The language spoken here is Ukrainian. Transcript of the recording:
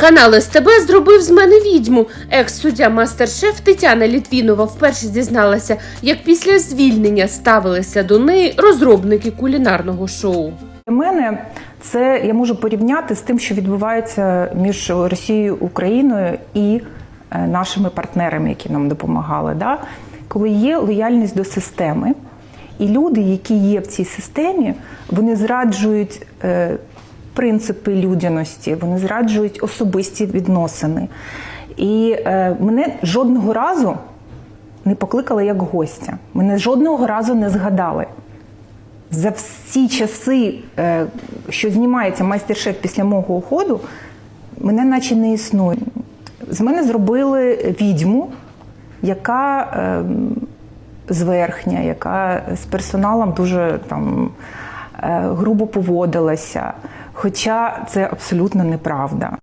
Канал СТБ зробив з мене відьму. Екс-суддя мастер-шеф Тетяна Літвінова вперше зізналася, як після звільнення ставилися до неї розробники кулінарного шоу. Для мене це я можу порівняти з тим, що відбувається між Росією Україною і е, нашими партнерами, які нам допомагали. Да? Коли є лояльність до системи, і люди, які є в цій системі, вони зраджують е, принципи людяності, вони зраджують особисті відносини. І е, мене жодного разу не покликали як гостя. Мене жодного разу не згадали. За всі часи, е, що знімається майстер-шеф після мого уходу, мене наче не існує. З мене зробили відьму, яка е, зверхня, яка з персоналом дуже там е, грубо поводилася. Хоча це абсолютно неправда.